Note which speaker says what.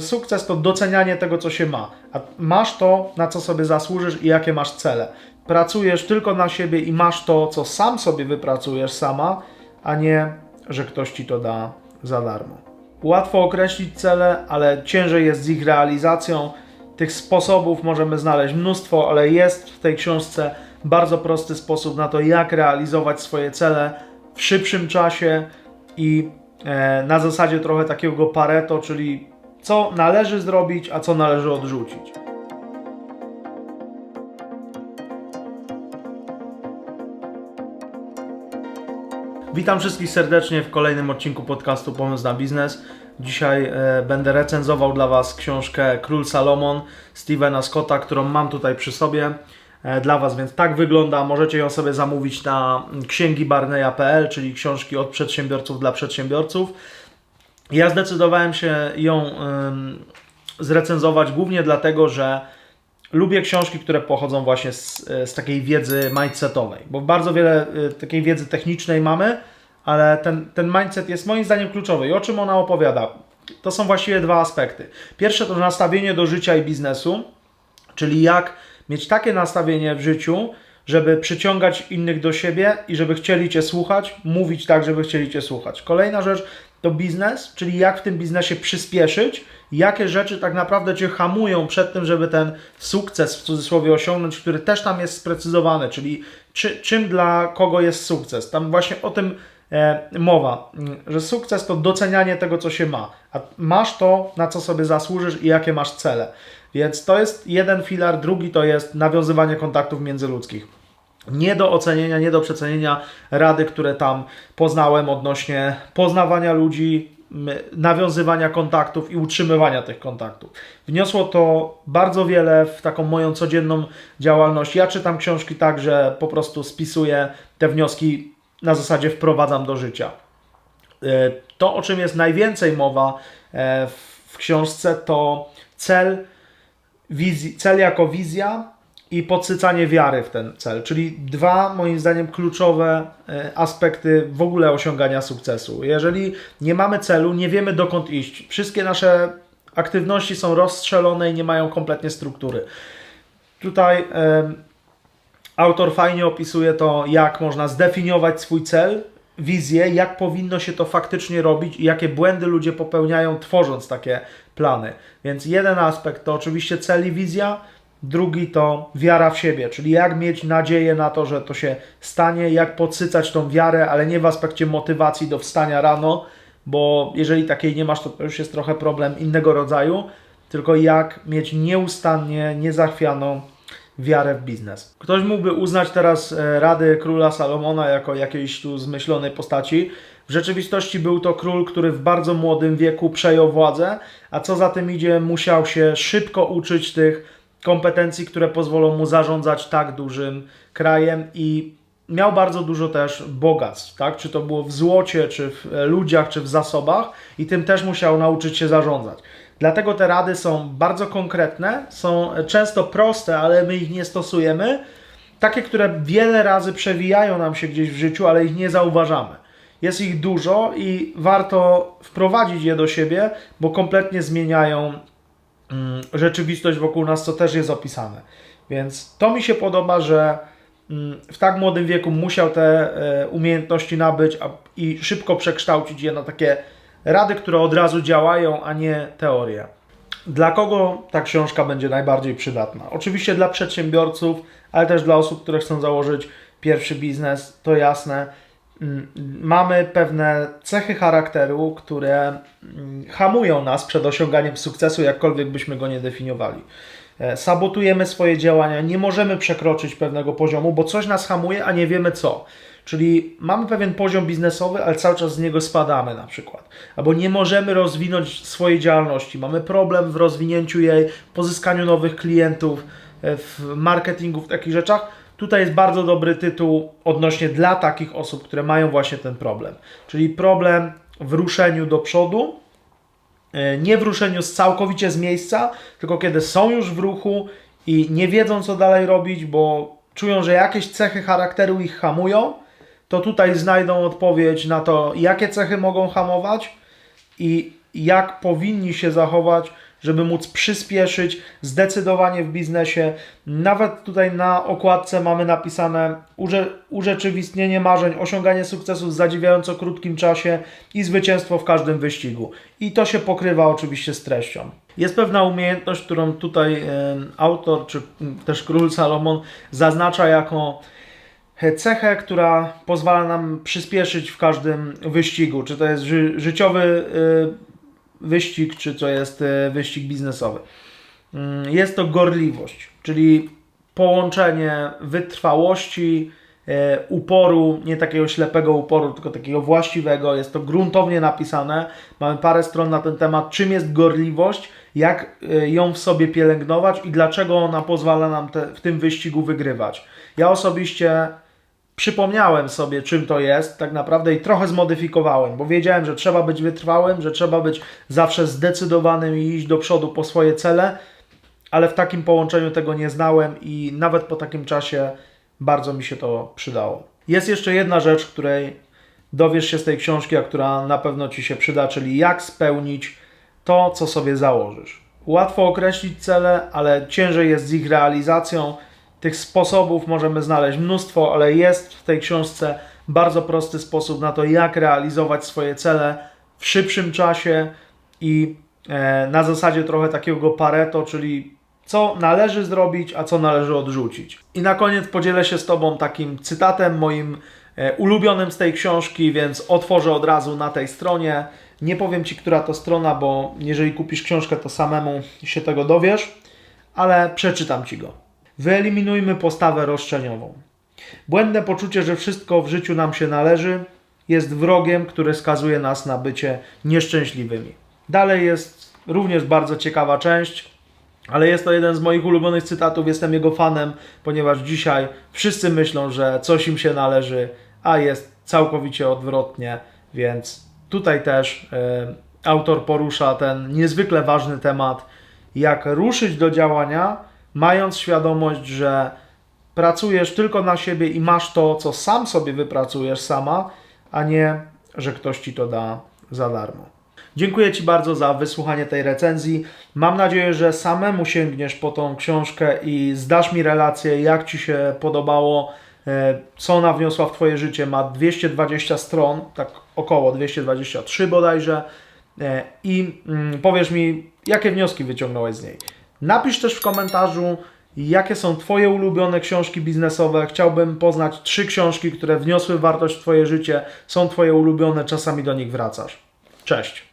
Speaker 1: Sukces to docenianie tego, co się ma. A masz to, na co sobie zasłużysz i jakie masz cele. Pracujesz tylko na siebie i masz to, co sam sobie wypracujesz sama, a nie, że ktoś ci to da za darmo. Łatwo określić cele, ale ciężej jest z ich realizacją. Tych sposobów możemy znaleźć mnóstwo, ale jest w tej książce bardzo prosty sposób na to, jak realizować swoje cele w szybszym czasie i e, na zasadzie trochę takiego pareto, czyli co należy zrobić, a co należy odrzucić. Witam wszystkich serdecznie w kolejnym odcinku podcastu Pomysł na Biznes. Dzisiaj e, będę recenzował dla Was książkę Król Salomon Stevena Scotta, którą mam tutaj przy sobie e, dla Was, więc tak wygląda. Możecie ją sobie zamówić na księgi barneya.pl, czyli książki od przedsiębiorców dla przedsiębiorców. Ja zdecydowałem się ją zrecenzować głównie dlatego, że lubię książki, które pochodzą właśnie z, z takiej wiedzy mindsetowej, bo bardzo wiele y, takiej wiedzy technicznej mamy, ale ten, ten mindset jest moim zdaniem kluczowy. I o czym ona opowiada? To są właściwie dwa aspekty. Pierwsze to nastawienie do życia i biznesu, czyli jak mieć takie nastawienie w życiu, żeby przyciągać innych do siebie i żeby chcieli Cię słuchać, mówić tak, żeby chcieli Cię słuchać. Kolejna rzecz to biznes, czyli jak w tym biznesie przyspieszyć, jakie rzeczy tak naprawdę Cię hamują przed tym, żeby ten sukces w cudzysłowie osiągnąć, który też tam jest sprecyzowany, czyli czy, czym dla kogo jest sukces. Tam właśnie o tym e, mowa, mm, że sukces to docenianie tego, co się ma, a masz to, na co sobie zasłużysz i jakie masz cele. Więc to jest jeden filar, drugi to jest nawiązywanie kontaktów międzyludzkich nie do ocenienia, nie do przecenienia rady, które tam poznałem odnośnie poznawania ludzi, nawiązywania kontaktów i utrzymywania tych kontaktów. Wniosło to bardzo wiele w taką moją codzienną działalność. Ja czytam książki tak, że po prostu spisuję te wnioski na zasadzie wprowadzam do życia. E, To, o czym jest najwięcej mowa e, w książce, to cel, wizji, cel jako wizja, i podsycanie wiary w ten cel, czyli dwa moim zdaniem kluczowe e, aspekty w ogóle osiągania sukcesu. Jeżeli nie mamy celu, nie wiemy dokąd iść, wszystkie nasze aktywności są rozstrzelone i nie mają kompletnie struktury. Tutaj autor fajnie opisuje to, jak można zdefiniować swój cel, wizję, jak powinno się to faktycznie robić i jakie błędy ludzie popełniają, tworząc takie plany. Więc jeden aspekt to oczywiście cel i wizja, Drugi to wiara w siebie, czyli jak mieć nadzieję na to, że to się stanie, jak podsycać tą wiarę, ale nie w aspekcie motywacji do wstania rano, bo jeżeli takiej nie masz, to, już jest trochę problem innego rodzaju, tylko jak mieć nieustannie, niezachwianą wiarę w biznes. Ktoś mógłby uznać teraz e, rady króla Salomona jako jakiejś tu zmyślonej postaci. W rzeczywistości był to król, który w bardzo młodym wieku przejął władzę, a co za tym idzie, musiał się szybko uczyć tych kompetencji, które pozwolą mu zarządzać tak dużym krajem i miał bardzo dużo też bogactw, tak? Czy to było w złocie, czy w e, ludziach, czy w zasobach i tym też musiał nauczyć się zarządzać. Dlatego te rady są bardzo konkretne, są często proste, ale my ich nie stosujemy. Takie, które wiele razy przewijają nam się gdzieś w życiu, ale ich nie zauważamy. Jest ich dużo i warto wprowadzić je do siebie, bo kompletnie zmieniają rzeczywistość wokół nas, co też jest opisane. Więc to mi się podoba, że mm, w tak młodym wieku musiał te e, umiejętności nabyć i szybko przekształcić je na takie rady, które od razu działają, a nie teorie. Dla kogo ta książka będzie najbardziej przydatna? Oczywiście dla przedsiębiorców, ale też dla osób, które chcą założyć pierwszy biznes, to jasne Mm, mamy pewne cechy charakteru, które mm, hamują nas przed osiąganiem sukcesu, jakkolwiek byśmy go nie definiowali. E, sabotujemy swoje działania, nie możemy przekroczyć pewnego poziomu, bo coś nas hamuje, a nie wiemy co. Czyli mamy pewien poziom biznesowy, ale cały czas z niego spadamy na przykład. Albo nie możemy rozwinąć swojej działalności. Mamy problem w rozwinięciu jej, pozyskaniu nowych klientów, e, w marketingu, w takich rzeczach Tutaj jest bardzo dobry tytuł odnośnie dla takich osób, które mają właśnie ten problem. Czyli problem w ruszeniu do przodu, e, nie w ruszeniu całkowicie z miejsca, tylko kiedy są już w ruchu i nie wiedzą, co dalej robić, bo czują, że jakieś cechy charakteru ich hamują, to tutaj znajdą odpowiedź na to, jakie cechy mogą hamować i jak powinni się zachować, żeby móc przyspieszyć zdecydowanie w biznesie. Nawet tutaj na okładce mamy napisane urze- urzeczywistnienie marzeń, osiąganie sukcesu w zadziwiająco krótkim czasie i zwycięstwo w każdym wyścigu. I to się pokrywa oczywiście z treścią. Jest pewna umiejętność, którą tutaj e, autor, czy też król Salomon zaznacza jako cechę, która pozwala nam przyspieszyć w każdym wyścigu. Czy to jest ży- życiowy y, wyścig, czy to jest y, wyścig biznesowy. Mm, Jest to gorliwość, czyli połączenie wytrwałości, e, uporu, nie takiego ślepego uporu, tylko takiego właściwego. Jest to gruntownie napisane. Mamy parę stron na ten temat, czym jest gorliwość, jak e, ją w sobie pielęgnować i dlaczego ona pozwala nam te, w tym wyścigu wygrywać. Ja osobiście przypomniałem sobie, czym to jest, tak naprawdę i trochę zmodyfikowałem, bo wiedziałem, że trzeba być wytrwałym, że trzeba być zawsze zdecydowanym i iść do przodu po swoje cele, ale w takim połączeniu tego nie znałem i nawet po takim czasie bardzo mi się to przydało. Jest jeszcze jedna rzecz, której dowiesz się z tej książki, a która na pewno Ci się przyda, czyli jak spełnić to, co sobie założysz. Łatwo określić cele, ale ciężej jest z ich realizacją. Tych sposobów możemy znaleźć mnóstwo, ale jest w tej książce bardzo prosty sposób na to, jak realizować swoje cele w szybszym czasie i e, na zasadzie trochę takiego pareto, czyli co należy zrobić, a co należy odrzucić. I na koniec podzielę się z Tobą takim cytatem moim e, ulubionym z tej książki, więc otworzę od razu na tej stronie. Nie powiem Ci, która to strona, bo jeżeli kupisz książkę, to samemu się tego dowiesz, ale przeczytam Ci go. Wyeliminujmy postawę roszczeniową. Błędne poczucie, że wszystko w życiu nam się należy, jest wrogiem, który skazuje nas na bycie nieszczęśliwymi. Dalej jest również bardzo ciekawa część, ale jest to jeden z moich ulubionych cytatów. Jestem jego fanem, ponieważ dzisiaj wszyscy myślą, że coś im się należy, a jest całkowicie odwrotnie, więc tutaj też e, autor porusza ten niezwykle ważny temat, jak ruszyć do działania, mając świadomość, że pracujesz tylko na siebie i masz to, co sam sobie wypracujesz sama, a nie, że ktoś ci to da za darmo. Dziękuję Ci bardzo za wysłuchanie tej recenzji. Mam nadzieję, że samemu sięgniesz po tą książkę i zdasz mi relację, jak Ci się podobało, e, co ona wniosła w Twoje życie. Ma 220 stron, tak około 223 bodajże. E, I mm, powiesz mi, jakie wnioski wyciągnąłeś z niej. Napisz też w komentarzu, jakie są Twoje ulubione książki biznesowe. Chciałbym poznać trzy książki, które wniosły wartość w Twoje życie, są Twoje ulubione, czasami do nich wracasz. Cześć!